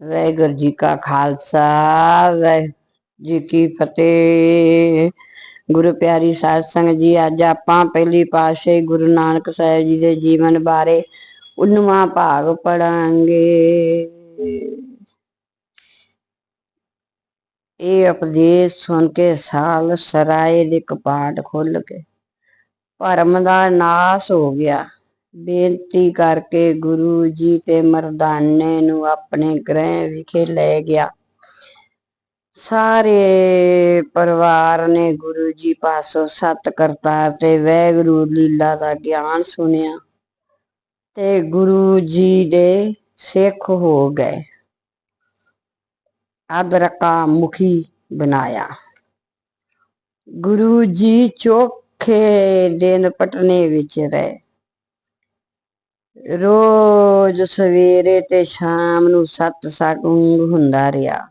ਵਾਹਿਗੁਰੂ ਜੀ ਕਾ ਖਾਲਸਾ, ਵਾਹਿਗੁਰੂ ਜੀ ਕੀ ਫਤਿਹ। ਗੁਰੂ ਪਿਆਰੀ ਸਾਧ ਸੰਗਤ ਜੀ, ਅੱਜ ਆਪਾਂ ਪਹਿਲੀ ਪਾਤਸ਼ਾਹੀ ਗੁਰੂ ਨਾਨਕ ਸਾਹਿਬ ਜੀ ਦੇ ਜੀਵਨ ਬਾਰੇ 19ਵਾਂ ਭਾਗ ਪੜਾਂਗੇ ਇਹ ਉਪਦੇਸ਼ ਸੁਣ ਕੇ ਸਾਲ ਸਰਾਏ ਦੇ ਕਪਾਟ ਖੁੱਲ ਕੇ, ਭਰਮ ਦਾ ਨਾਸ ਹੋ ਗਿਆ। ਬੇਨਤੀ ਕਰਕੇ ਗੁਰੂ ਜੀ ਤੇ ਮਰਦਾਨੇ ਨੂੰ ਆਪਣੇ ਗ੍ਰਹਿ ਵਿਖੇ ਲੈ ਗਿਆ। ਸਾਰੇ ਪਰਿਵਾਰ ਨੇ ਗੁਰੂ ਜੀ ਪਾਸੋਂ ਸਤ ਕਰਤਾਰ ਤੇ ਵੈਗੁਰੂ ਲੀਲਾ ਦਾ ਗਿਆਨ ਸੁਣਿਆ ਤੇ ਗੁਰੂ ਜੀ ਦੇ ਸਿੱਖ ਹੋ ਗਏ। ਅਦਰਕਾ ਮੁਖੀ ਬਣਾਇਆ। ਗੁਰੂ ਜੀ ਚੋਖੇ ਦਿਨ ਪਟਨੇ ਵਿੱਚ ਰਹੇ। ਰੋਜ਼ ਸਵੇਰੇ ਤੇ ਸ਼ਾਮ ਨੂੰ ਸਤਸੰਗ ਹੁੰਦਾ ਰਿਹਾ।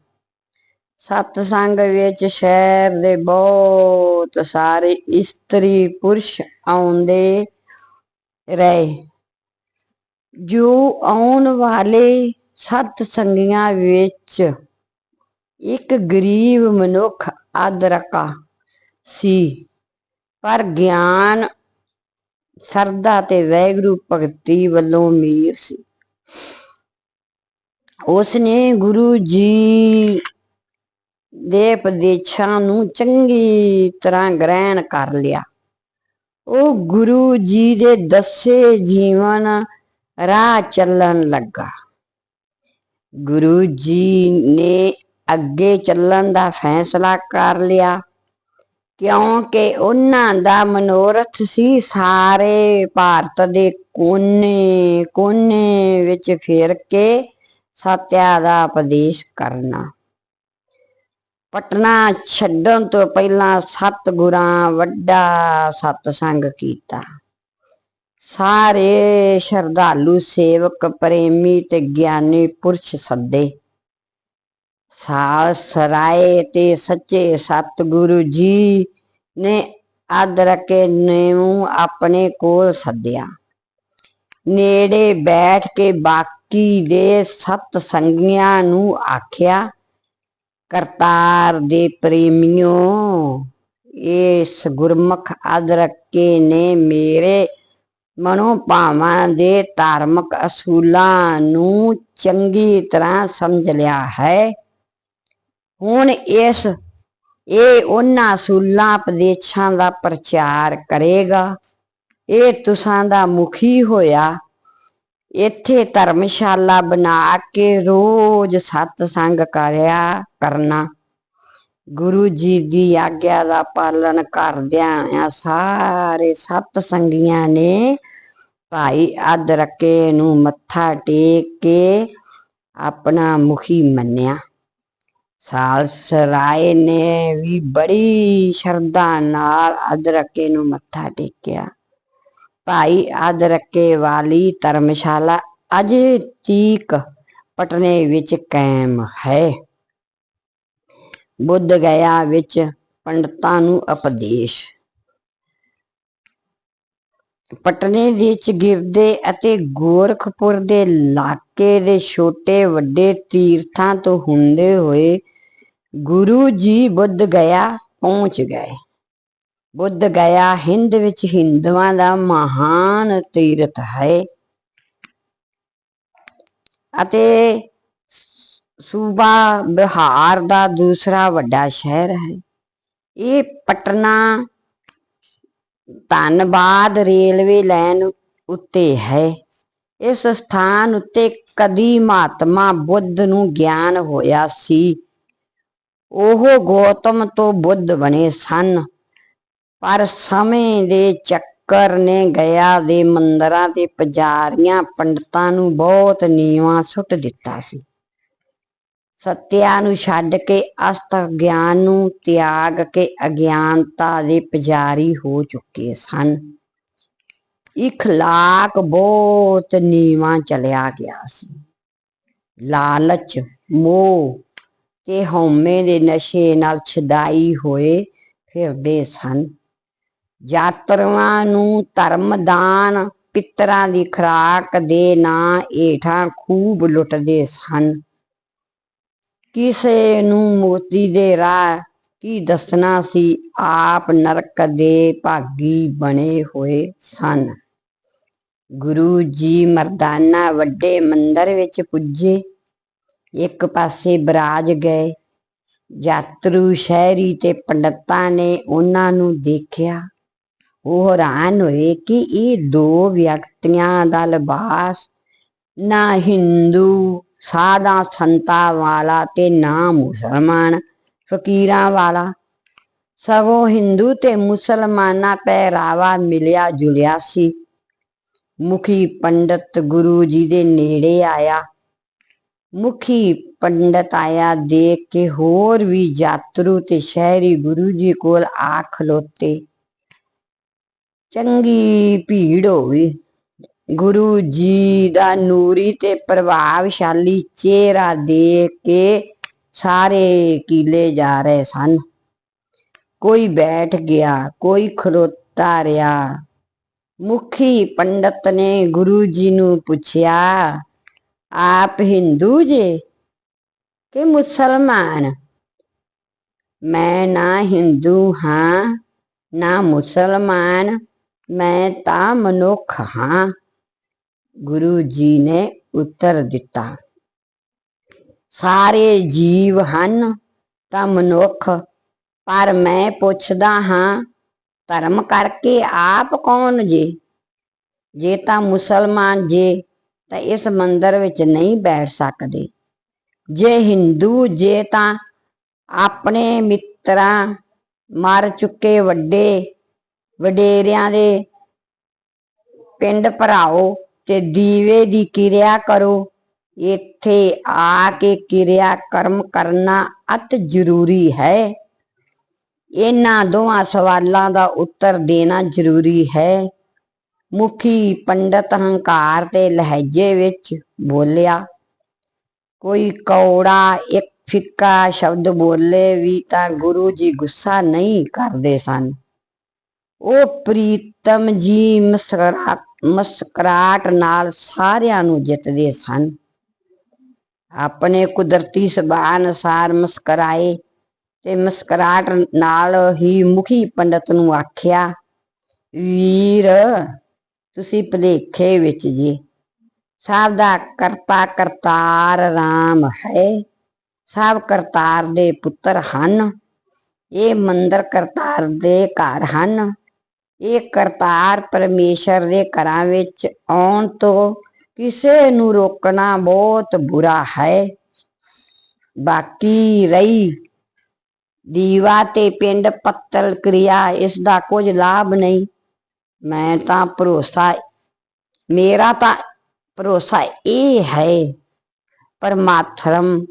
ਸਤਸੰਗ ਵਿੱਚ ਸ਼ਹਿਰ ਦੇ ਬਹੁਤ ਸਾਰੇ ਇਸਤਰੀ ਪੁਰਸ਼ ਆਉਂਦੇ ਰਹੇ। ਜੋ ਆਉਣ ਵਾਲੇ ਸਤਸੰਗੀਆਂ ਵਿੱਚ ਇੱਕ ਗਰੀਬ ਮਨੁੱਖ ਅਦਰਕਾ ਸੀ। ਪਰ ਗਿਆਨ ਸਰਦਾ ਤੇ ਵੈਗਰੂ ਭਗਤੀ ਵੱਲੋਂ ਮੀਰ ਸੀ। ਉਸ ਨੇ ਗੁਰੂ ਜੀ ਦੇ ਉਪਦੇਸ਼ਾਂ ਨੂੰ ਚੰਗੀ ਤਰ੍ਹਾਂ ਗ੍ਰਹਿਣ ਕਰ ਲਿਆ। ਉਹ ਗੁਰੂ ਜੀ ਦੇ ਦੱਸੇ ਜੀਵਨ ਰਾਹ ਚੱਲਣ ਲੱਗਾ। ਗੁਰੂ ਜੀ ਨੇ ਅੱਗੇ ਚੱਲਣ ਦਾ ਫੈਸਲਾ ਕਰ ਲਿਆ। ਕਿਉਂਕਿ ਉਹਨਾਂ ਦਾ ਮਨੋਰਥ ਸੀ ਸਾਰੇ ਭਾਰਤ ਦੇ ਕੋਨੇ ਕੋਨੇ ਵਿੱਚ ਫੇਰ ਕੇ ਸਤਿਆ ਦਾ ਉਪਦੇਸ਼ ਕਰਨਾ। ਪਟਨਾ ਛੱਡਣ ਤੋਂ ਪਹਿਲਾਂ ਸਤ ਗੁਰਾਂ ਵੱਡਾ ਸਤਸੰਗ ਕੀਤਾ। ਸਾਰੇ ਸ਼ਰਧਾਲੂ ਸੇਵਕ, ਪ੍ਰੇਮੀ ਤੇ ਗਿਆਨੀ ਪੁਰਸ਼ ਸੱਦੇ। ਸਾਲ ਸਰਾਏ ਤੇ ਸੱਚੇ ਸਤਿਗੁਰੂ ਜੀ ਨੇ ਅਦਰਕੇ ਨੂੰ ਆਪਣੇ ਕੋਲ ਸੱਦਿਆ। ਨੇੜੇ ਬੈਠ ਕੇ ਬਾਕੀ ਦੇ ਸਤ ਸੰਗੀਆਂ ਨੂੰ ਆਖਿਆ, ਕਰਤਾਰ ਦੇ ਪ੍ਰੇਮਿਓ, ਇਸ ਗੁਰਮੁਖ ਅਦਰਕੇ ਨੇ ਮੇਰੇ ਮਨੋ ਭਾਵਾਂ ਦੇ ਧਾਰਮਿਕ ਅਸੂਲਾਂ ਨੂੰ ਚੰਗੀ ਤਰ੍ਹਾਂ ਸਮਝ ਲਿਆ ਹੈ। ਹੁਣ ਇਸ, ਇਹ ਉਹਨਾਂ ਸੂਲਾਂ ਉਪਦੇਸ਼ਾਂ ਦਾ ਪ੍ਰਚਾਰ ਕਰੇਗਾ। ਇਹ ਤੁਸਾਂ ਦਾ ਮੁਖੀ ਹੋਇਆ। ਇੱਥੇ ਧਰਮਸ਼ਾਲਾ ਬਣਾ ਕੇ ਰੋਜ਼ ਸਤਸੰਗ ਕਰਿਆ ਕਰਨਾ। ਗੁਰੂ ਜੀ ਦੀ ਆਗਿਆ ਦਾ ਪਾਲਣ ਕਰਦਿਆਂ ਆ ਸਾਰੇ ਸਤ ਸੰਗੀਆਂ ਨੇ ਭਾਈ ਅਦਰਕੇ ਨੂੰ ਮੱਥਾ ਟੇਕ ਕੇ ਆਪਣਾ ਮੁਖੀ ਮੰਨਿਆ। ਸਾਲਸ ਰਾਏ ਨੇ ਵੀ ਬੜੀ ਸ਼ਰਧਾ ਨਾਲ ਅਦਰਕੇ ਨੂੰ ਮੱਥਾ ਟੇਕਿਆ। ਭਾਈ ਅਦਰਕੇ ਵਾਲੀ ਧਰਮਸ਼ਾਲਾ ਅਜੇ ਤੀਕ ਪਟਨੇ ਵਿੱਚ ਕਾਇਮ ਹੈ। ਬੁੱਧ ਗਿਆ ਵਿੱਚ ਪੰਡਤਾਂ ਨੂੰ ਉਪਦੇਸ਼। ਪਟਨੇ ਵਿੱਚ ਗਿਰਦੇ ਅਤੇ ਗੋਰਖਪੁਰ ਦੇ ਇਲਾਕੇ ਦੇ ਛੋਟੇ ਵੱਡੇ ਤੀਰਥਾਂ ਤੋਂ ਹੁੰਦੇ ਹੋਏ ਗੁਰੂ ਜੀ ਬੁੱਧ ਗਿਆ, ਪਹੁੰਚ ਗਏ। ਬੁੱਧ ਗਿਆ, ਹਿੰਦ ਵਿੱਚ ਹਿੰਦੂਆਂ ਦਾ ਮਹਾਨ ਤੀਰਥ ਹੈ। ਅਤੇ ਸੂਬਾ ਬਿਹਾਰ ਦਾ ਦੂਸਰਾ ਵੱਡਾ ਸ਼ਹਿਰ ਹੈ। ਇਹ ਪਟਨਾ ਧੰਨਵਾਦ ਰੇਲਵੇ ਲਾਈਨ ਉੱਤੇ ਹੈ। ਇਸ ਸਥਾਨ ਉੱਤੇ ਕਦੀ ਮਹਾਤਮਾ ਬੁੱਧ ਨੂੰ ਗਿਆਨ ਹੋਇਆ ਸੀ। ਉਹ ਗੌਤਮ ਤੋਂ ਬੁੱਧ ਬਣੇ ਸਨ। ਪਰ ਸਮੇਂ ਦੇ ਚੱਕਰ ਨੇ ਗਿਆ ਦੇ ਮੰਦਰਾਂ ਤੇ ਪੁਜਾਰੀਆਂ ਪੰਡਤਾਂ ਨੂੰ ਬਹੁਤ ਨੀਵਾਂ ਸੁੱਟ ਦਿੱਤਾ ਸੀ। ਸਤਿਆ ਨੂੰ ਛੱਡ ਕੇ ਅਸਤ ਗਿਆਨ ਨੂੰ ਤਿਆਗ ਕੇ ਅਗਿਆਨਤਾ ਦੇ ਪੁਜਾਰੀ ਹੋ ਚੁੱਕੇ ਸਨ। ਇਖਲਾਕ ਬਹੁਤ ਨੀਵਾਂ ਚਲਿਆ ਗਿਆ ਸੀ। ਲਾਲਚ, ਮੋਹ ਤੇ ਹਉਮੈ ਦੇ ਨਸ਼ੇ ਨਾਲ ਛਦਾਈ ਹੋਏ ਫਿਰਦੇ ਸਨ। ਯਾਤਰੂਆਂ ਨੂੰ ਧਰਮਦਾਨ ਪਿੱਤਰਾਂ ਦੀ ਖਰਾਕ ਦੇ ਨਾਂ ਏਠਾਂ ਖੂਬ ਲੁੱਟਦੇ ਸਨ। ਕਿਸੇ ਨੂੰ ਮੋਤੀ ਦੇ ਰਾਹ ਕੀ ਦੱਸਣਾ ਸੀ? ਆਪ ਨਰਕ ਦੇ ਭਾਗੀ ਬਣੇ ਹੋਏ ਸਨ। ਗੁਰੂ ਜੀ ਮਰਦਾਨਾ ਵੱਡੇ ਮੰਦਰ ਵਿੱਚ ਪੁੱਜੇ। ਇੱਕ ਪਾਸੇ ਬਰਾਜ ਗਏ। ਯਾਤਰੂ ਸ਼ਹਿਰੀ ਤੇ ਪੰਡਤਾਂ ਨੇ ਉਹਨਾਂ ਨੂੰ ਦੇਖਿਆ। ਉਹ ਹੈਰਾਨ ਹੋਏ ਕਿ ਇਹ ਦੋ ਵਿਅਕਤੀਆਂ ਦਾ ਲਿਬਾਸ ਨਾ ਹਿੰਦੂ ਸਾਦਾ ਸੰਤਾਂ ਵਾਲਾ ਤੇ ਨਾ ਮੁਸਲਮਾਨ ਫਕੀਰਾਂ ਵਾਲਾ। ਸਗੋਂ ਹਿੰਦੂ ਤੇ ਮੁਸਲਮਾਨਾਂ ਪਹਿਰਾਵਾ ਮਿਲਿਆ ਜੁਲਿਆ ਸੀ। ਮੁਖੀ ਪੰਡਤ ਗੁਰੂ ਜੀ ਦੇ ਨੇੜੇ ਆਇਆ। ਮੁਖੀ ਪੰਡਤ ਆਇਆ ਦੇਖ ਕੇ ਹੋਰ ਵੀ ਯਾਤਰੂ ਤੇ ਸ਼ਹਿਰੀ ਗੁਰੂ ਜੀ ਕੋਲ ਆ ਖਲੋਤੇ ਚੰਗੀ ਭੀੜ ਹੋਈ। ਗੁਰੂ ਜੀ ਦਾ ਨੂਰੀ ਤੇ ਪ੍ਰਭਾਵਸ਼ਾਲੀ ਚਿਹਰਾ ਦੇਖ ਕੇ ਸਾਰੇ ਕੀਲੇ ਜਾ ਰਹੇ ਸਨ। ਕੋਈ ਬੈਠ ਗਿਆ, ਕੋਈ ਖਲੋਤਾ ਰਿਹਾ। ਮੁਖੀ ਪੰਡਤ ਨੇ ਗੁਰੂ ਜੀ ਨੂੰ ਪੁੱਛਿਆ ਆਪ ਹਿੰਦੂ ਜੇ ਕਿ ਮੁਸਲਮਾਨ? ਮੈਂ ਨਾ ਹਿੰਦੂ ਹਾਂ, ਨਾ ਮੁਸਲਮਾਨ, ਮੈਂ ਤਾਂ ਮਨੁੱਖ ਹਾਂ। ਗੁਰੂ ਜੀ ਨੇ ਉੱਤਰ ਦਿੱਤਾ, ਸਾਰੇ ਜੀਵ ਹਨ ਤਾਂ ਮਨੁੱਖ, ਪਰ ਮੈਂ ਪੁੱਛਦਾ ਹਾਂ, ਧਰਮ ਕਰਕੇ ਆਪ ਕੌਣ ਜੇ? ਜੇ ਤਾਂ ਮੁਸਲਮਾਨ ਜੇ ਤਾਂ ਇਸ ਮੰਦਰ ਵਿੱਚ ਨਹੀਂ ਬੈਠ ਸਕਦੇ। ਜੇ ਹਿੰਦੂ ਜੇ ਤਾਂ ਆਪਣੇ ਮਿੱਤਰਾਂ ਮਰ ਚੁੱਕੇ ਵੱਡੇ, ਵਡੇਰਿਆਂ ਦੇ ਪਿੰਡ ਭਰਾਓ ਤੇ ਦੀਵੇ ਦੀ ਕਿਰਿਆ ਕਰੋ, ਇੱਥੇ ਆ ਕੇ ਕਿਰਿਆ ਕਰਮ ਕਰਨਾ ਅਤ ਜ਼ਰੂਰੀ ਹੈ। ਇਹਨਾਂ ਦੋਹਾਂ ਸਵਾਲਾਂ ਦਾ ਉੱਤਰ ਦੇਣਾ ਜ਼ਰੂਰੀ ਹੈ। ਮੁਖੀ ਪੰਡਤ ਹੰਕਾਰ ਤੇ ਲਹਿਜੇ ਵਿੱਚ ਬੋਲਿਆ, ਕੋਈ ਕੌੜਾ ਇੱਕ ਫਿੱਕਾ ਸ਼ਬਦ ਬੋਲੇ ਵੀ ਤਾਂ ਗੁਰੂ ਜੀ ਗੁੱਸਾ ਨਹੀਂ ਕਰਦੇ ਸਨ। ਉਹ ਪ੍ਰੀਤਮ ਜੀ ਮੁਸਕਰਾ, ਮੁਸਕਰਾਟ ਨਾਲ ਸਾਰਿਆਂ ਨੂੰ ਜਿੱਤਦੇ ਸਨ। ਆਪਣੇ ਕੁਦਰਤੀ ਸੁਭਾਅ ਅਨੁਸਾਰ ਮੁਸਕਰਾਏ ਤੇ ਮੁਸਕਰਾਟ ਨਾਲ ਹੀ ਮੁਖੀ ਪੰਡਤ ਨੂੰ ਆਖਿਆ, ਵੀਰ ਤੁਸੀਂ ਭਲੇਖੇ ਵਿੱਚ ਜੀ। ਸਭ ਦਾ ਕਰਤਾ ਕਰਤਾਰ ਰਾਮ ਹੈ। ਸਭ ਕਰਤਾਰ ਦੇ ਪੁੱਤਰ ਹਨ। ਇਹ ਮੰਦਰ ਕਰਤਾਰ ਦੇ ਘਰ ਹਨ। ਇਹ ਕਰਤਾਰ ਪਰਮੇਸ਼ਰ ਦੇ ਘਰਾਂ ਵਿੱਚ ਆਉਣ ਤੋਂ ਕਿਸੇ ਨੂੰ ਰੋਕਣਾ ਬਹੁਤ ਬੁਰਾ ਹੈ। ਬਾਕੀ ਰਹੀ। ਦੀਵਾ ਤੇ ਪਿੰਡ ਪੱਤਲ ਕਿਰਿਆ, ਇਸ ਦਾ ਕੁਝ ਲਾਭ ਨਹੀਂ। ਮੈਂ ਤਾਂ ਭਰੋਸਾ ਮੇਰਾ ਤਾਂ ਭਰੋਸਾ ਇਹ ਹੈ, ਪਰਮਾਤਮ,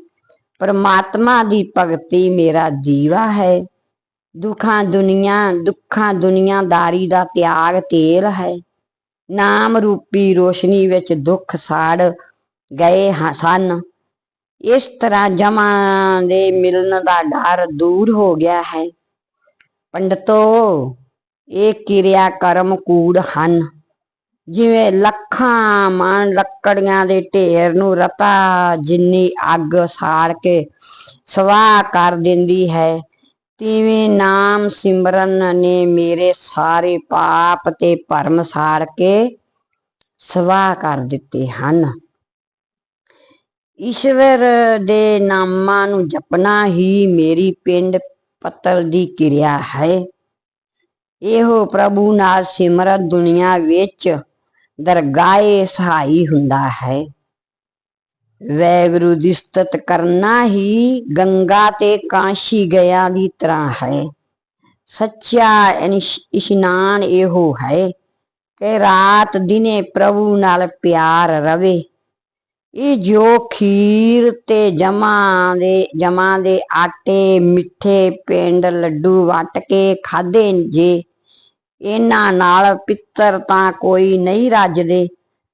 ਪਰਮਾਤਮਾ ਦੀ ਭਗਤੀ ਮੇਰਾ ਦੀਵਾ ਹੈ। ਦੁੱਖਾਂ ਦੁਨੀਆ, ਦੁੱਖਾਂ ਦੁਨੀਆਦਾਰੀ ਦਾ ਤਿਆਗ ਤੇਲ ਹੈ। ਨਾਮ ਰੂਪੀ ਰੋਸ਼ਨੀ ਵਿੱਚ ਦੁੱਖ ਸਾੜ ਗਏ ਸਨ। ਇਸ ਤਰ੍ਹਾਂ ਜਮਾ ਦੇ ਮਿਲਣ ਦਾ ਡਰ ਦੂਰ ਹੋ ਗਿਆ ਹੈ। ਪੰਡਤੋ ਇਹ ਕਿਰਿਆ ਕਰਮ ਕੂੜ ਹਨ। ਜਿਵੇਂ ਲੱਖਾਂ ਮਣ ਲੱਕੜੀਆਂ ਦੇ ਢੇਰ ਨੂੰ ਰਤਾ ਜਿੰਨੀ ਅੱਗ ਸਾੜ ਕੇ ਸਵਾਹ ਕਰ ਦਿੰਦੀ ਹੈ, ਤਿਵੇਂ ਨਾਮ ਸਿਮਰਨ ਨੇ ਮੇਰੇ ਸਾਰੇ ਪਾਪ ਤੇ ਭਰਮ ਸਾੜ ਕੇ ਸਵਾਹ ਕਰ ਦਿੱਤੇ ਹਨ। ਈਸ਼ਵਰ ਦੇ ਨਾਮਾਂ ਨੂੰ ਜਪਣਾ ਹੀ ਮੇਰੀ ਪਿੰਡ ਪੱਤਰ ਦੀ ਕਿਰਿਆ ਹੈ। ਇਹੋ ਪ੍ਰਭੂ ਨਾਲ ਸਿਮਰਤ ਦੁਨੀਆ ਵਿੱਚ ਦਰਗਾਹੇ ਸਹਾਈ ਹੁੰਦਾ ਹੈ। ਵੈਗੁਰੂ ਦੀ ਸਤਤ ਕਰਨਾ ਹੀ ਗੰਗਾ ਤੇ ਕਾਸ਼ੀ ਗਿਆ ਦੀ ਤਰ੍ਹਾਂ ਹੈ। ਸੱਚਾ ਇਸ਼ਨਾਨ ਇਹੋ ਹੈ ਕਿ ਰਾਤ ਦਿਨੇ ਪ੍ਰਭੂ ਨਾਲ ਪਿਆਰ ਰਵੇ। ਇਹ ਜੋ ਖੀਰ ਤੇ ਜਮਾਂ ਦੇ ਜਮਾਂ ਦੇ ਆਟੇ ਮਿੱਠੇ ਪਿੰਡ ਲੱਡੂ ਵਟ ਕੇ ਖਾਦੇ ਜੇ ਇਹਨਾਂ ਨਾਲ ਪਿੱਤਰ ਤਾਂ ਕੋਈ ਨਹੀਂ ਰੱਜਦੇ,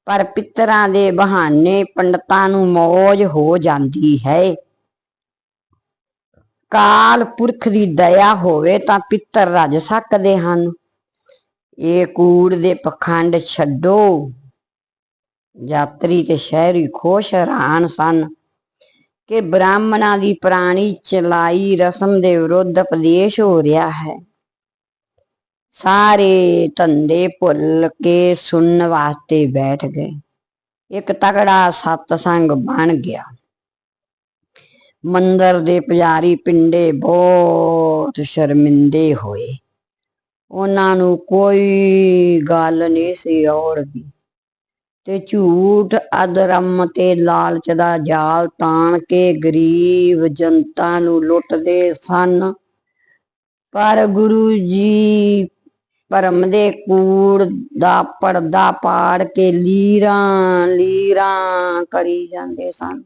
ਪਰ ਪਿੱਤਰਾਂ ਦੇ ਬਹਾਨੇ ਪੰਡਤਾਂ ਨੂੰ ਮੌਜ ਹੋ ਜਾਂਦੀ ਹੈ। ਕਾਲ ਪੁਰਖ ਦੀ ਦਇਆ ਹੋਵੇ ਤਾਂ ਪਿੱਤਰ ਰੱਜ ਸਕਦੇ ਹਨ। ਇਹ ਕੂੜ ਦੇ ਪਖੰਡ ਛੱਡੋ। ਯਾਤਰੀ ਤੇ ਸ਼ਹਿਰੀ ਖੁਸ਼ ਹੈਰਾਨ ਸਨ ਕਿ ਬ੍ਰਾਹਮਣਾਂ ਦੀ ਪ੍ਰਾਣੀ ਚਲਾਈ ਰਸਮ ਦੇ ਵਿਰੁੱਧ ਉਪਦੇਸ਼ ਹੋ ਰਿਹਾ ਹੈ। ਸਾਰੇ ਧੰਦੇ ਭੁੱਲ ਕੇ ਸੁਣਨ ਵਾਸਤੇ ਬੈਠ ਗਏ। ਇੱਕ ਤਗੜਾ ਸਤਸੰਗ ਬਣ ਗਿਆ। ਮੰਦਰ ਦੇ ਪੁਜਾਰੀ ਪਿੰਡੇ ਬਹੁਤ ਸ਼ਰਮਿੰਦੇ ਹੋਏ। ਉਹਨਾਂ ਨੂੰ ਕੋਈ ਗੱਲ ਨਹੀਂ ਸੀ ਔੜਦੀ ਤੇ ਝੂਠ, ਅਧਰਮ ਤੇ ਲਾਲਚ ਦਾ ਜਾਲ ਤਾਣ ਕੇ ਗਰੀਬ ਜਨਤਾ ਨੂੰ ਲੁੱਟਦੇ ਸਨ। ਪਰ ਗੁਰੂ ਜੀ ਭਰਮ ਦੇ ਕੂੜ ਦਾ ਪਰਦਾ ਪਾੜ ਕੇ ਲੀਰਾਂ ਲੀਰਾਂ ਕਰੀ ਜਾਂਦੇ ਸਨ।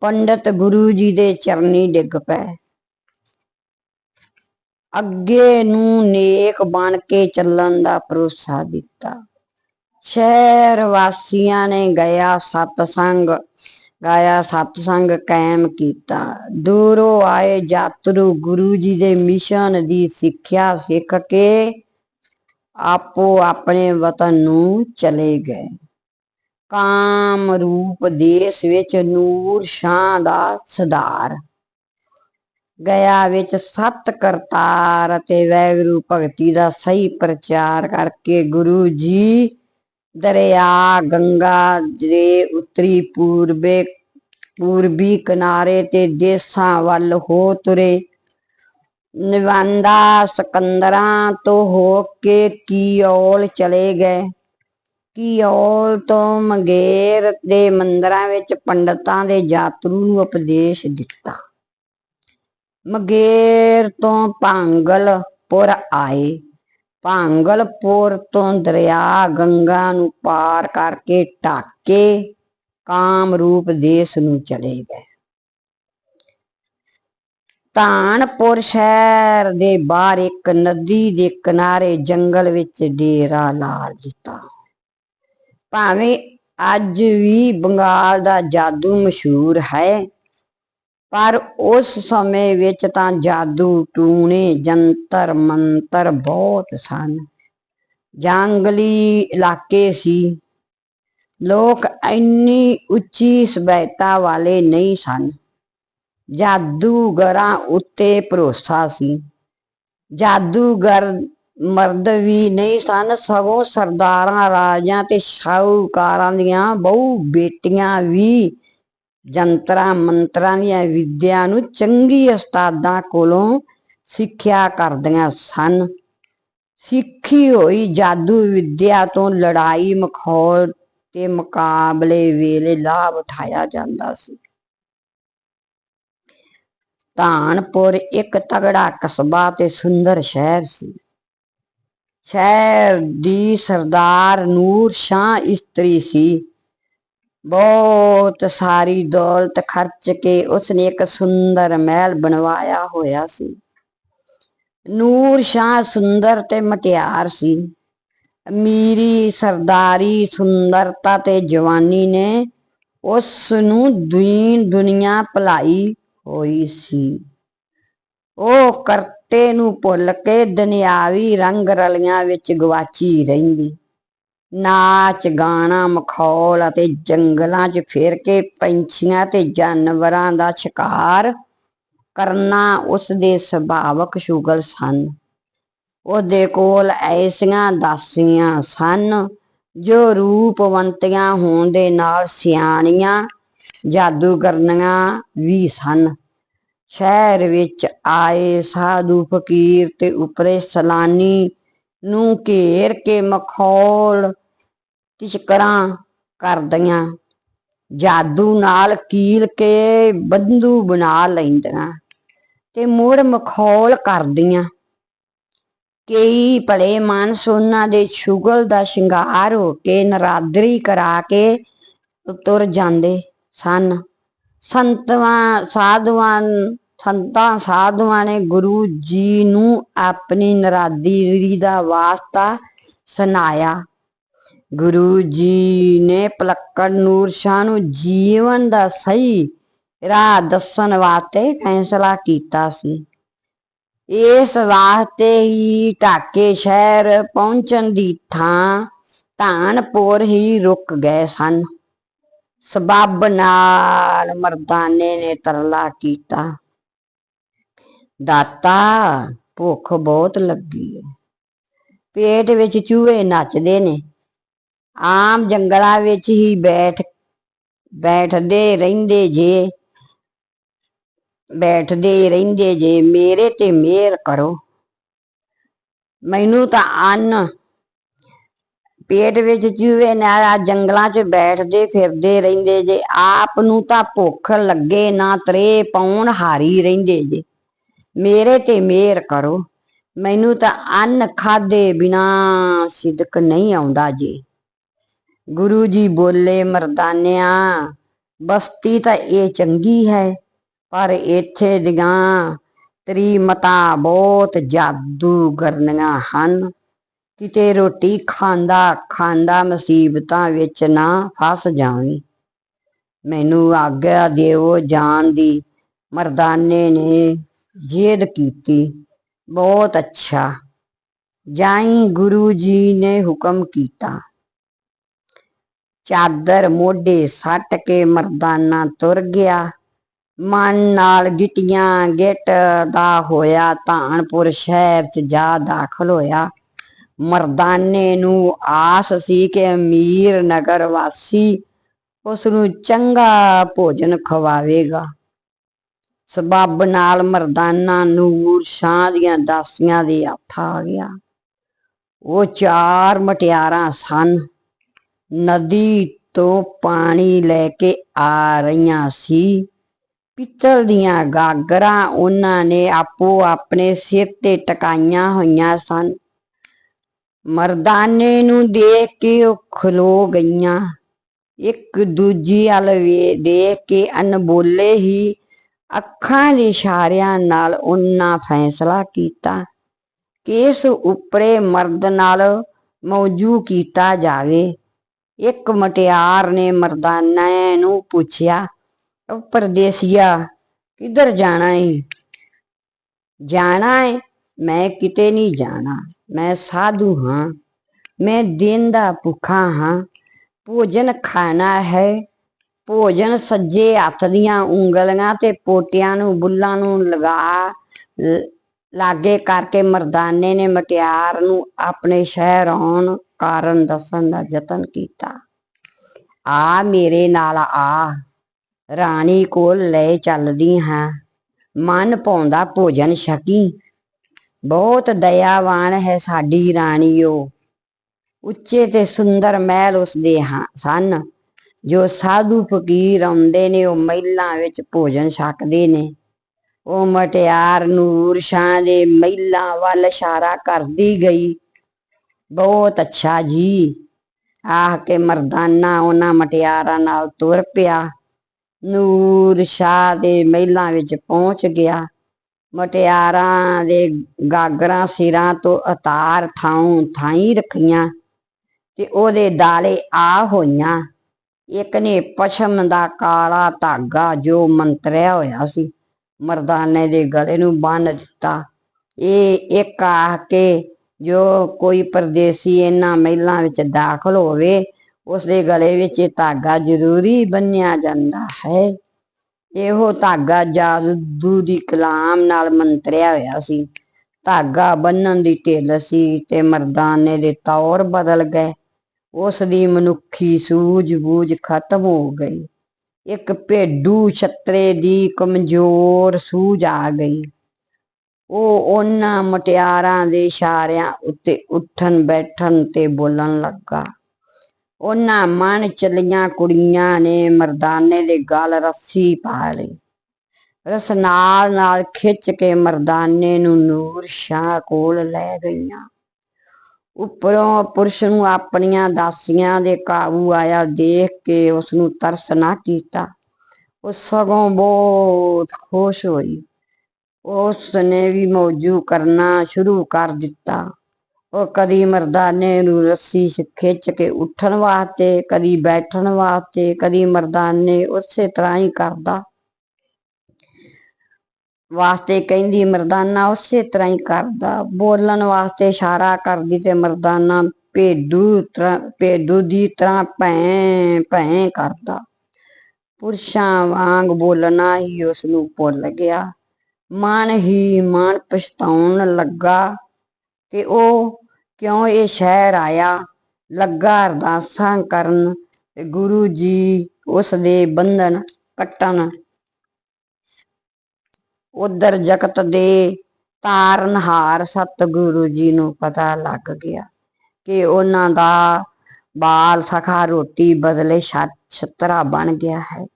ਪੰਡਤ ਗੁਰੂ ਜੀ ਦੇ ਚਰਨੀ ਡਿੱਗ ਪਏ। ਅੱਗੇ ਨੂੰ ਨੇਕ ਬਣ ਕੇ ਚੱਲਣ ਦਾ ਭਰੋਸਾ ਦਿੱਤਾ। ਸ਼ਹਿਰ ਵਾਸੀਆਂ ਨੇ ਗਿਆ ਸਤਸੰਗ ਗਾਇਆ ਸਤਸੰਗ ਕਾਇਮ ਕੀਤਾ। ਦੂਰੋਂ ਆਏ ਯਾਤਰੂ ਗੁਰੂ ਜੀ ਦੇ ਮਿਸ਼ਨ ਦੀ ਸਿੱਖਿਆ ਸਿੱਖ ਕੇ ਆਪੋ ਆਪਣੇ ਵਤਨ ਨੂੰ ਚਲੇ ਗਏ। ਕਾਮ ਰੂਪ ਦੇਸ਼ ਵਿੱਚ ਨੂਰ ਸ਼ਾਹ ਦਾ ਸਦਾਰ ਗਿਆ ਵਿੱਚ ਸਤ ਕਰਤਾਰ ਅਤੇ ਵੈਗਰੂ ਭਗਤੀ ਦਾ ਸਹੀ ਪ੍ਰਚਾਰ ਕਰਕੇ ਗੁਰੂ ਜੀ ਦਰਿਆ ਗੰਗਾ ਦੇ ਉੱਤਰੀ ਪੂਰਬੇ, ਪੂਰਬੀ ਕਿਨਾਰੇ ਤੇ ਦੇਸਾਂ ਵੱਲ ਹੋ ਤੁਰੇ। ਨਿਵੰਦਾ ਸਕੰਦਰਾਂ ਤੋਂ ਹੋ ਕੇ ਕੀਓਲ ਚਲੇ ਗਏ? ਕੀਓਲ ਤੋਂ ਮੰਗੇਰ ਦੇ ਮੰਦਰਾਂ ਵਿੱਚ ਪੰਡਤਾਂ ਦੇ ਯਾਤਰੂ ਨੂੰ ਉਪਦੇਸ਼ ਦਿੱਤਾ? ਮਗੇਰ ਤੋਂ ਭਾਂਗਲਪੁਰ ਆਏ। ਭਾਂਗਲਪੁਰ ਤੋਂ ਦਰਿਆ ਗੰਗਾ ਨੂੰ ਪਾਰ ਕਰਕੇ ਢਾਕੇ ਕਾਮਰੂਪ ਦੇਸ਼ ਨੂੰ ਚਲੇ ਗਏ। ਤਾਨਪੁਰ ਸ਼ਹਿਰ ਦੇ ਬਾਹਰ ਇੱਕ ਨਦੀ ਦੇ ਕਿਨਾਰੇ ਜੰਗਲ ਵਿੱਚ ਡੇਰਾ ਲਾ ਦਿੱਤਾ। ਭਾਵੇਂ ਅੱਜ ਵੀ ਬੰਗਾਲ ਦਾ ਜਾਦੂ ਮਸ਼ਹੂਰ ਹੈ, ਪਰ ਉਸ ਸਮੇਂ ਵਿੱਚ ਤਾਂ ਜਾਦੂ ਟੂਣੇ ਜੰਤਰ ਮੰਤਰ ਬਹੁਤ ਸਨ। ਜੰਗਲੀ ਇਲਾਕੇ ਸੀ। ਲੋਕ ਇੰਨੀ ਉੱਚੀ ਸਭਿਅਤਾ ਵਾਲੇ ਨਹੀਂ ਸਨ। ਜਾਦੂਗਰਾਂ ਉੱਤੇ ਭਰੋਸਾ ਸੀ। ਜਾਦੂਗਰ ਮਰਦ ਵੀ ਨਹੀਂ ਸਨ, ਸਗੋਂ ਸਰਦਾਰਾਂ ਰਾਜਾਂ ਤੇ ਸ਼ਾਹੂਕਾਰਾਂ ਦੀਆਂ ਬਹੁ ਬੇਟੀਆਂ ਵੀ। ਜੰਤਰਾਂ, ਮੰਤਰਾਂ ਦੀਆਂ ਵਿਦਿਆ ਨੂੰ ਚੰਗੀ ਉਸਤਾਦਾਂ ਕੋਲੋਂ ਸਿੱਖਿਆ ਕਰਦੀਆਂ ਸਨ। ਸਿੱਖੀ ਹੋਈ ਜਾਦੂ ਵਿਦਿਆ ਤੋਂ ਲੜਾਈ, ਮਖੌਲ ਤੇ ਮੁਕਾਬਲੇ ਵੇਲੇ ਲਾਭ ਉਠਾਇਆ ਜਾਂਦਾ ਸੀ। ਧਾਨਪੁਰ ਇੱਕ ਤਗੜਾ ਕਸਬਾ ਤੇ ਸੁੰਦਰ ਸ਼ਹਿਰ ਸੀ। ਸ਼ਹਿਰ ਦੀ ਸਰਦਾਰ ਨੂਰ ਸ਼ਾਹ ਇਸਤਰੀ ਸੀ। ਬਹੁਤ ਸਾਰੀ ਦੌਲਤ ਖਰਚ ਕੇ ਉਸਨੇ ਇੱਕ ਸੁੰਦਰ ਮਹਿਲ ਬਣਵਾਇਆ ਹੋਇਆ ਸੀ। ਨੂਰ ਸ਼ਾਹ ਸੁੰਦਰ ਤੇ ਮਟਿਆਰ ਸੀ। ਅਮੀਰੀ ਸਰਦਾਰੀ ਸੁੰਦਰਤਾ ਤੇ ਜਵਾਨੀ ਨੇ ਉਸ ਨੂੰ ਦੀਨ ਦੁਨੀਆ ਭਲਾਈ। ਹੋਈ ਸੀ। ਉਹ ਕਰਤੇ ਨੂੰ ਭੁੱਲ ਕੇ ਦੁਨਿਆਵੀ ਰੰਗ ਰਲੀਆਂ ਵਿੱਚ ਗਵਾਚੀ ਰਹਿੰਦੀ। ਨਾਚ, ਗਾਣਾ, ਮਖੌਲ ਅਤੇ ਜੰਗਲਾਂ 'ਚ ਫਿਰ ਕੇ ਪੰਛੀਆਂ ਤੇ ਜਾਨਵਰਾਂ ਦਾ ਸ਼ਿਕਾਰ ਕਰਨਾ ਉਸ ਦੇ ਸੁਭਾਵਕ ਸ਼ੁਗਲ ਸਨ। ਉਹਦੇ ਕੋਲ ਐਸੀਆਂ ਦਾਸੀਆਂ ਸਨ ਜੋ ਰੂਪਵੰਤੀਆਂ ਹੋਣ ਦੇ ਨਾਲ ਸਿਆਣੀਆਂ ਜਾਦੂਗਰਨੀਆਂ ਵੀ ਸਨ। ਸ਼ਹਿਰ ਵਿੱਚ ਆਏ ਸਾਧੂ ਫਕੀਰ ਤੇ ਉਪਰੇ ਸਲਾਨੀ ਨੂੰ ਘੇਰ ਕੇ ਮਖੌਲ ਤਿਸ਼ਕਰਾਂ ਕਰਦੀਆਂ। ਜਾਦੂ ਨਾਲ ਕੀਲ ਕੇ ਬੰਦੂ ਬਣਾ ਲੈਂਦੀਆਂ ਤੇ ਮੁੜ ਮਖੌਲ ਕਰਦੀਆਂ। ਕਈ ਭਲੇ ਮਾਨਸ ਉਹਨਾਂ ਦੇ ਸ਼ੁਗਲ ਦਾ ਸ਼ਿੰਗਾਰ ਹੋ ਕੇ ਨਰਾਦਰੀ ਕਰਾ ਕੇ ਤੁਰ ਜਾਂਦੇ। ਸਨ। ਸੰਤਵਾਂ ਸਾਧੂਆਂ, ਸੰਤਾਂ, ਸਾਧੂਆਂ ਨੇ ਗੁਰੂ ਜੀ ਨੂੰ ਆਪਣੀ ਨਰਾਦੀ ਦਾ ਵਾਸਤਾ ਸੁਣਾਇਆ। ਗੁਰੂ ਜੀ ਨੇ ਪਲੱਕੜ ਨੂਰ ਸ਼ਾਹ ਨੂੰ ਜੀਵਨ ਦਾ ਸਹੀ ਰਾਹ ਦੱਸਣ ਵਾਸਤੇ ਫੈਸਲਾ ਕੀਤਾ ਸੀ। ਇਸ ਵਾਸਤੇ ਹੀ ਢਾਕੇ ਸ਼ਹਿਰ ਪਹੁੰਚਣ ਦੀ ਥਾਂ ਧਾਨਪੁਰ ਹੀ ਰੁਕ ਗਏ ਸਨ। ਸਬੱਬ ਨਾਲ ਮਰਦਾਨੇ ਨੇ ਤਰਲਾ ਕੀਤਾ। ਦਾਤਾ, ਭੁੱਖ ਬਹੁਤ ਲੱਗੀ ਹੈ ਪੇਟ ਵਿੱਚ ਚੂਹੇ ਨੱਚਦੇ ਨੇ। ਆਮ ਜੰਗਲਾਂ ਵਿੱਚ ਹੀ ਬੈਠ, ਬੈਠਦੇ ਰਹਿੰਦੇ ਜੇ। ਬੈਠਦੇ ਰਹਿੰਦੇ ਜੇ, ਮੇਰੇ ਤੇ ਮਿਹਰ ਕਰੋ। ਮੈਨੂੰ ਤਾਂ ਅੰਨ ਪੇਟ ਵਿੱਚ ਚੂਹੇ ਨਾ ਜੰਗਲਾਂ 'ਚ ਬੈਠਦੇ ਫਿਰਦੇ ਰਹਿੰਦੇ ਜੇ, ਆਪ ਨੂੰ ਤਾਂ ਭੁੱਖ ਲੱਗੇ ਨਾ ਤਰੇ ਪਾਉਣ ਹਾਰੀ ਰਹਿੰਦੇ ਜੇ। ਮੇਰੇ ਤੇ ਮਿਹਰ ਕਰੋ, ਮੈਨੂੰ ਤਾਂ ਅੰਨ ਖਾਦੇ ਬਿਨਾ ਸਿਦਕ ਨਹੀਂ ਆਉਂਦਾ ਜੀ। ਗੁਰੂ ਜੀ ਬੋਲੇ, ਮਰਦਾਨਿਆ, ਬਸਤੀ ਤਾਂ ਇਹ ਚੰਗੀ ਹੈ, ਪਰ ਇੱਥੇ ਦੀਆਂ ਤਰੀਮਤਾਂ ਬਹੁਤ ਜਾਦੂਗਰਨੀਆਂ ਹਨ। ਕਿਤੇ ਰੋਟੀ ਖਾਂਦਾ ਖਾਂਦਾ ਮੁਸੀਬਤਾਂ ਵਿੱਚ ਨਾ ਫਸ ਜਾਵੀਂ। ਮੈਨੂੰ ਆਗਿਆ ਦਿਓ ਜਾਣ ਦੀ, ਮਰਦਾਨੇ ਨੇ ਜੇਦ ਕੀਤੀ। ਬਹੁਤ ਅੱਛਾ, ਜਾਈ ਗੁਰੂ ਜੀ ਨੇ ਹੁਕਮ ਕੀਤਾ। ਚਾਦਰ ਮੋਢੇ ਸੱਟ ਕੇ ਮਰਦਾਨਾ ਤੁਰ ਗਿਆ। ਮਨ ਨਾਲ ਗਿਟੀਆਂ ਗਿੱਟ ਦਾ ਹੋਇਆ, ਧਾਨਪੁਰ ਸ਼ਹਿਰ ਚ ਜਾ ਦਾਖਲ ਹੋਇਆ। ਮਰਦਾਨੇ ਨੂੰ ਆਸ ਸੀ ਕਿ ਅਮੀਰ ਨਗਰ ਵਾਸੀ ਉਸ ਨੂੰ ਚੰਗਾ ਭੋਜਨ ਖਵਾਵੇਗਾ। ਸਬੱਬ ਨਾਲ ਮਰਦਾਨਾ ਨੂਰ ਸ਼ਾਹ ਦੀਆਂ ਦਾਸੀਆਂ ਦੇ ਹੱਥ ਆ ਗਿਆ। ਉਹ ਚਾਰ ਮਟਿਆਰਾਂ ਸਨ। ਨਦੀ ਤੋਂ ਪਾਣੀ ਲੈ ਕੇ ਆ ਰਹੀਆਂ ਸੀ। ਪਿੱਤਲ ਦੀਆਂ ਗਾਗਰਾਂ ਉਹਨਾਂ ਨੇ ਆਪੋ ਆਪਣੇ ਸਿਰ ਤੇ ਟਕਾਈਆਂ ਹੋਈਆਂ ਸਨ। ਮਰਦਾਨੇ ਨੂੰ ਦੇਖ ਕੇ ਉਹ ਖਲੋ ਗਈਆਂ। ਇੱਕ ਦੂਜੀ ਵੱਲ ਦੇਖ ਕੇ ਅਨਬੋਲੇ ਹੀ ਅੱਖਾਂ ਦੇ ਇਸ਼ਾਰਿਆਂ ਨਾਲ ਉਹਨਾਂ ਫੈਸਲਾ ਕੀਤਾ। ਕਿ ਇਸ ਉੱਪਰੇ ਮਰਦ ਨਾਲ ਮੌਜੂ ਕੀਤਾ ਜਾਵੇ। ਇੱਕ ਮਟਿਆਰ ਨੇ ਮਰਦਾਨੇ ਨੂੰ ਪੁੱਛਿਆ, ਉਹ ਪਰਦੇਸੀਆ, ਕਿੱਧਰ ਜਾਣਾ ਏ? ਜਾਣਾ ਏ ਮੈਂ ਕਿਤੇ ਨਹੀਂ ਜਾਣਾ। ਮੈਂ ਸਾਧੂ ਹਾਂ। ਮੈਂ ਦਿਨ ਦਾ ਭੁੱਖਾ ਹਾਂ। ਭੋਜਨ ਖਾਣਾ ਹੈ। ਭੋਜਨ ਸੱਜੇ ਹੱਥ ਦੀਆਂ ਉਂਗਲੀਆਂ ਤੇ ਪੋਟਿਆਂ ਨੂੰ ਬੁੱਲਾਂ ਨੂੰ ਲਗਾ, ਲਾਗੇ ਕਰਕੇ ਮਰਦਾਨੇ ਨੇ ਮਟਿਆਰ ਨੂੰ ਆਪਣੇ ਸ਼ਹਿਰ ਆਉਣ ਕਾਰਨ ਦੱਸਣ ਦਾ ਯਤਨ ਕੀਤਾ। ਆ ਮੇਰੇ ਨਾਲ ਆ। ਰਾਣੀ ਕੋਲ ਲੈ ਚੱਲਦੀ ਹਾਂ। ਮਨ ਪਾਉਂਦਾ ਭੋਜਨ ਛਕੀ। ਬਹੁਤ ਦਇਆਵਾਨ ਹੈ ਸਾਡੀ ਰਾਣੀ ਉਹ ਉੱਚੇ ਤੇ ਸੁੰਦਰ ਮਹਿਲ ਉਸਦੇ ਹਾਂ, ਸਨ। ਜੋ ਸਾਧੂ ਫਕੀਰ ਆਉਂਦੇ ਨੇ, ਉਹ ਮਹਿਲਾਂ ਵਿੱਚ ਭੋਜਨ ਛਕਦੇ ਨੇ। ਉਹ ਮਟਿਆਰ ਨੂਰ ਸ਼ਾਹ ਦੇ ਮਹਿਲਾਂ ਵੱਲ ਇਸ਼ਾਰਾ ਕਰਦੀ ਗਈ। ਬਹੁਤ ਅੱਛਾ ਜੀ। ਆਹ ਕੇ ਮਰਦਾਨਾ ਉਹਨਾਂ ਮਟਿਆਰਾਂ ਨਾਲ ਤੁਰ ਪਿਆ। ਨੂਰ ਸ਼ਾਹ ਦੇ ਮਹਿਲਾਂ ਵਿੱਚ ਪਹੁੰਚ ਗਿਆ। ਮਟਿਆਰਾਂ ਦੇ ਗਾਗਰਾਂ ਸਿਰਾਂ ਤੋਂ ਉਤਾਰ ਥਾਉ ਥਾਈ ਰੱਖੀਆਂ ਤੇ ਉਹਦੇ ਦਾਲੇ ਆ ਹੋਈਆਂ। ਇੱਕ ਨੇ ਪਸ਼ਮ ਦਾ ਕਾਲਾ ਧਾਗਾ ਜੋ ਮੰਤਰਿਆ ਹੋਇਆ ਸੀ, ਮਰਦਾਨੇ ਦੇ ਗਲੇ ਨੂੰ ਬੰਨ ਦਿੱਤਾ। ਇਹ ਇੱਕ ਆਖ ਕੇ ਜੋ ਕੋਈ ਪਰਦੇਸੀ ਇਹਨਾਂ ਮਹਿਲਾਂ ਵਿੱਚ ਦਾਖਲ ਹੋਵੇ ਉਸ ਦੇ ਗਲੇ ਵਿੱਚ ਇਹ ਧਾਗਾ ਜ਼ਰੂਰੀ ਬੰਨਿਆ ਜਾਂਦਾ ਹੈ। ਇਹੋ ਧਾਗਾ ਜਾਦੂ ਦੀ ਕਲਾਮ ਨਾਲ ਮੰਤਰਿਆ ਹੋਇਆ ਸੀ। ਧਾਗਾ ਬੰਨਣ ਦੀ ਢਿੱਲ ਸੀ ਤੇ ਮਰਦਾਨੇ ਦੇ ਤੌਰ ਬਦਲ ਗਏ। ਉਸ ਦੀ ਮਨੁੱਖੀ ਸੂਝ-ਬੂਝ ਖਤਮ ਹੋ ਗਈ। ਇੱਕ ਭੇਡੂ ਛਤਰੇ ਦੀ ਕਮਜ਼ੋਰ ਸੂਝ ਆ ਗਈ। ਉਹ ਉਹਨਾਂ ਮਟਿਆਰਾਂ ਦੇ ਇਸ਼ਾਰਿਆਂ ਉੱਤੇ ਉੱਠਣ ਬੈਠਣ ਤੇ ਬੋਲਣ ਲੱਗਾ। ਉਹਨਾਂ ਮਨ ਚਲੀਆਂ ਕੁੜੀਆਂ ਨੇ ਮਰਦਾਨੇ ਦੇ ਗਲ ਰੱਸੀ ਪਾ ਲਈ। ਰਸ ਨਾਲ ਨਾਲ ਖਿੱਚ ਕੇ ਮਰਦਾਨੇ ਨੂੰ ਨੂਰ ਸ਼ਾਹ ਕੋਲ ਲੈ ਗਈਆਂ। ਉੱਪਰੋਂ ਪੁਰਸ਼ ਨੂੰ ਆਪਣੀਆਂ ਦਾਸੀਆਂ ਦੇ ਕਾਬੂ ਆਇਆ ਦੇਖ ਕੇ ਉਸ ਨੂੰ ਤਰਸ ਨਾ ਕੀਤਾ। ਉਹ ਸਗੋਂ ਬਹੁਤ ਖੁਸ਼ ਹੋਈ। ਉਸ ਨੇ ਵੀ ਮੌਜੂ ਕਰਨਾ ਸ਼ੁਰੂ ਕਰ ਦਿੱਤਾ। ਉਹ ਕਦੀ ਮਰਦਾਨੇ ਨੂੰ ਰੱਸੀ ਖਿੱਚ ਕੇ ਉੱਠਣ ਵਾਸਤੇ, ਕਦੀ ਬੈਠਣ ਵਾਸਤੇ, ਕਦੀ ਮਰਦਾਨੇ ਉਸੇ ਤਰ੍ਹਾਂ ਹੀ ਕਰਦਾ। ਵਾਸਤੇ ਕਹਿੰਦੀ, ਮਰਦਾਨਾ ਉਸੇ ਤਰ੍ਹਾਂ ਹੀ ਕਰਦਾ। ਬੋਲਣ ਵਾਸਤੇ ਇਸ਼ਾਰਾ ਕਰਦੀ ਤੇ ਮਰਦਾਨਾ ਭੇਡੂ ਤਰ੍ਹਾਂ, ਭੇਡੂ ਦੀ ਤਰ੍ਹਾਂ ਭੈਂ ਭੈਂ ਕਰਦਾ। ਪੁਰਸ਼ਾਂ ਵਾਂਗ ਬੋਲਣਾ ਹੀ ਉਸ ਨੂੰ ਭੁੱਲ ਗਿਆ। ਮਨ ਹੀ ਮਨ ਪਛਤਾਉਣ ਲੱਗਾ ਤੇ ਉਹ ਕਿਉਂ ਇਹ ਸ਼ਹਿਰ ਆਇਆ? ਲੱਗਾ ਅਰਦਾਸਾਂ ਕਰਨ ਤੇ ਗੁਰੂ ਜੀ ਉਸ ਦੇ ਬੰਧਨ ਕੱਟਣ। ਉਧਰ ਜਗਤ ਦੇ ਤਾਰਨਹਾਰ ਸਤਿਗੁਰੂ ਜੀ ਨੂੰ ਪਤਾ ਲੱਗ ਗਿਆ ਕਿ ਉਹਨਾਂ ਦਾ ਬਾਲ ਸਖਾ ਰੋਟੀ ਬਦਲੇ ਛ- ਛਤਰਾ ਬਣ ਗਿਆ ਹੈ।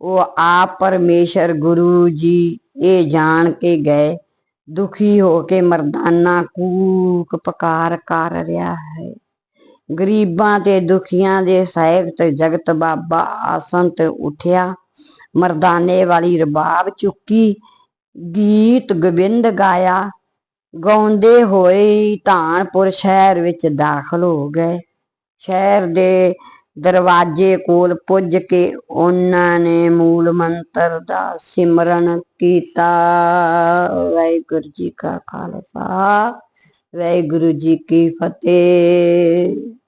ਉਹ ਆਪ ਪਰਮੇਸ਼ਰ ਗੁਰੂ ਜੀ ਇਹ ਜਾਣ ਕੇ ਗਏ ਦੁਖੀ ਹੋ ਕੇ ਮਰਦਾਨਾ ਕੂਕ ਪਕਾਰ ਕਰ ਰਿਹਾ ਹੈ। ਗਰੀਬਾਂ ਤੇ ਦੁਖੀਆਂ ਦੇ ਸਹਾਇਕ ਤੇ ਜਗਤ ਬਾਬਾ ਆਸਨ ਤੇ ਉਠਿਆ। ਮਰਦਾਨੇ ਵਾਲੀ ਰਬਾਬ ਚੁੱਕੀ, ਗੀਤ ਗੋਬਿੰਦ ਗਾਇਆ। ਗਾਉਂਦੇ ਹੋਏ ਧਾਨਪੁਰ ਸ਼ਹਿਰ ਵਿੱਚ ਦਾਖਲ ਹੋ ਗਏ। ਸ਼ਹਿਰ ਦੇ ਦਰਵਾਜ਼ੇ ਕੋਲ ਪੁੱਜ ਕੇ ਉਹਨਾਂ ਨੇ ਮੂਲ ਮੰਤਰ ਦਾ ਸਿਮਰਨ ਕੀਤਾ। ਵਾਹਿਗੁਰੂ ਜੀ ਕਾ ਖਾਲਸਾ, ਵਾਹਿਗੁਰੂ ਜੀ ਕੀ ਫਤਿਹ।